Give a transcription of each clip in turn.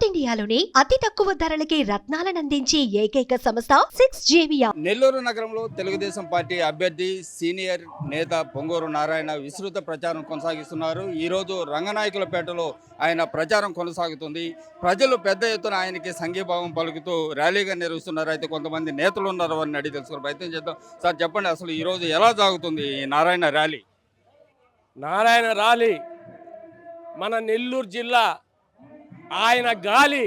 South ఇండియాలోని అతి తక్కువ ధరలకి రత్నాలనందించే ఏకైక సంస్థ సిక్స్ జేవియా నెల్లూరు నగరంలో తెలుగుదేశం పార్టీ అభ్యర్థి సీనియర్ నేత పొంగూరు నారాయణ విస్తృత ప్రచారం కొనసాగిస్తున్నారు. ఈరోజు రంగనాయకులపేటలో ఆయన ప్రచారం కొనసాగుతుంది. ప్రజలు పెద్ద ఎత్తున ఆయనకి సంఘీభావం పలుకుతూ ర్యాలీగా నిర్వహిస్తున్నారు. అయితే కొంతమంది నేతలు ఉన్నారు అని అడిగి తెలుసుకునే ప్రయత్నం చేద్దాం. సార్ చెప్పండి అసలు ఈరోజు ఎలా సాగుతుంది ఈ నారాయణ ర్యాలీ? నారాయణ రాలి మన నెల్లూరు జిల్లా ఆయన గాలి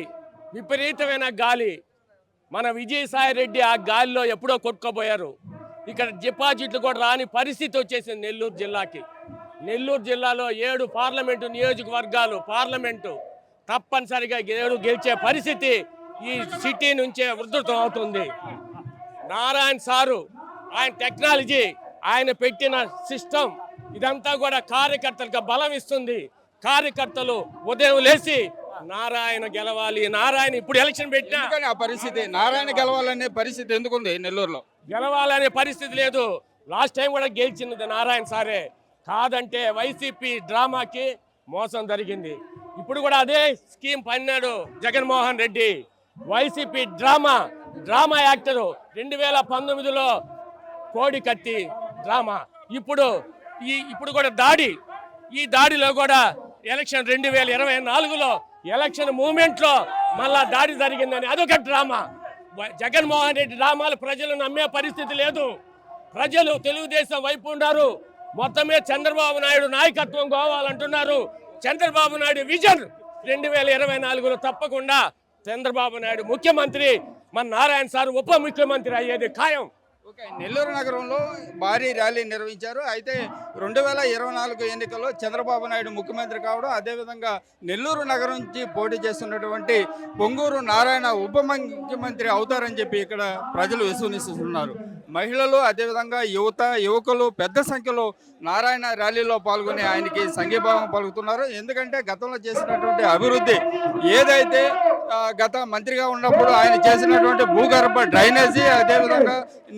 విపరీతమైన గాలి. మన విజయసాయి రెడ్డి ఆ గాలిలో ఎప్పుడో కొట్టుకోబోయారు ఇక్కడ డిపాజిట్లు కూడా రాని పరిస్థితి వచ్చేసింది నెల్లూరు జిల్లాకి. నెల్లూరు జిల్లాలో ఏడు పార్లమెంటు నియోజకవర్గాలు పార్లమెంటు తప్పనిసరిగా ఏడు గెలిచే పరిస్థితి ఈ సిటీ నుంచే ఉధృతం అవుతుంది. నారాయణ సారు ఆయన టెక్నాలజీ ఆయన పెట్టిన సిస్టమ్ ఇదంతా కూడా కార్యకర్తలకు బలం ఇస్తుంది. కార్యకర్తలు ఉదయం లేచి నారాయణ గెలవాలి. నారాయణ ఇప్పుడు ఎలక్షన్ పెట్టినా. ఎందుకని ఆ పరిస్థితి? నారాయణ గెలవాలనే పరిస్థితి ఎందుకుంది నెల్లూరులో? గెలవాలనే పరిస్థితి లేదు. లాస్ట్ టైం కూడా గెలిచినది నారాయణ సారే. కాదంటే వైసీపీ డ్రామాకి మోసం జరిగింది. ఇప్పుడు కూడా అదే scheme పన్నాడు Jaganmohan Reddy. YCP drama drama actor. రెండు వేల పంతొమ్మిదిలో కోడి కత్తి డ్రామా. ఇప్పుడు ఈ ఇప్పుడు కూడా దాడి. ఈ దాడిలో కూడా ఎలక్షన్ రెండు వేల ఇరవై నాలుగులో ఎలక్షన్ మూమెంట్లో మళ్ళా దాడి జరిగిందని అదొక డ్రామా. జగన్మోహన్ రెడ్డి డ్రామాలు ప్రజలు నమ్మే పరిస్థితి లేదు. ప్రజలు తెలుగుదేశం వైపు ఉన్నారు. మొత్తమే చంద్రబాబు నాయుడు నాయకత్వం కావాలంటున్నారు. చంద్రబాబు నాయుడు విజన్ రెండు వేల ఇరవై నాలుగులో తప్పకుండా చంద్రబాబు నాయుడు ముఖ్యమంత్రి. మన నారాయణ సార్ ఉప ముఖ్యమంత్రి అయ్యేది ఖాయం. నెల్లూరు నగరంలో భారీ ర్యాలీ నిర్వహించారు. అయితే రెండు వేల ఇరవై నాలుగు ఎన్నికల్లో చంద్రబాబు నాయుడు ముఖ్యమంత్రి కావడం అదేవిధంగా నెల్లూరు నగరం నుంచి పోటీ చేస్తున్నటువంటి పొంగూరు నారాయణ ఉప ముఖ్యమంత్రి అవుతారని చెప్పి ఇక్కడ ప్రజలు విశ్వసిస్తున్నారు. మహిళలు అదేవిధంగా యువత యువకులు పెద్ద సంఖ్యలో నారాయణ ర్యాలీలో పాల్గొని ఆయనకి సంఘీభావం పలుకుతున్నారు. ఎందుకంటే గతంలో చేసినటువంటి అభివృద్ధి ఏదైతే గత మంత్రిగా ఉన్నప్పుడు ఆయన చేసినటువంటి భూగర్భ డ్రైనేజీ అదేవిధంగా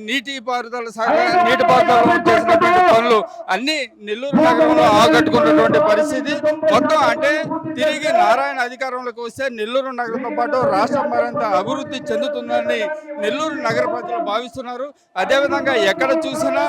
నీటి పారుదల శాఖ నీటి పారుదల చేసినటువంటి పనులు అన్ని నెల్లూరు నగరంలో ఆకట్టుకున్నటువంటి పరిస్థితి. మొత్తం అంటే తిరిగి నారాయణ అధికారంలోకి వస్తే నెల్లూరు నగరంతో పాటు రాష్ట్రం మరింత అభివృద్ధి చెందుతుందని నెల్లూరు నగర ప్రజలు భావిస్తున్నారు. అదేవిధంగా ఎక్కడ చూసినా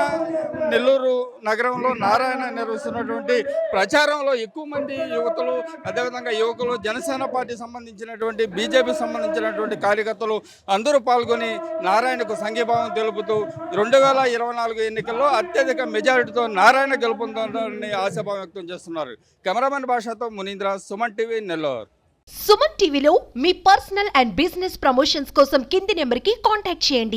నెల్లూరు నగరంలో నారాయణ నిర్వహిస్తున్నటువంటి ప్రచారంలో ఎక్కువ మంది యువతలు అదేవిధంగా యువకులు జనసేన పార్టీ సంబంధించినటువంటి బీజేపీ సంబంధించినటువంటి కార్యకర్తలు అందరూ పాల్గొని నారాయణకు సంఘీభావం తెలుపుతూ రెండు వేల ఇరవై నాలుగు ఎన్నికల్లో అత్యధిక మెజారిటీతో నారాయణ గెలుపొందాలని ఆశాభావం వ్యక్తం చేస్తున్నారు. కెమెరామెన్ భాషతో మునీంద్ర సుమన్ టీవీ నెల్లూరు. సుమన్ టీవీలో మీ పర్సనల్ అండ్ బిజినెస్ ప్రమోషన్స్ కోసం కింది నెంబర్కి కాంటాక్ట్ చేయండి.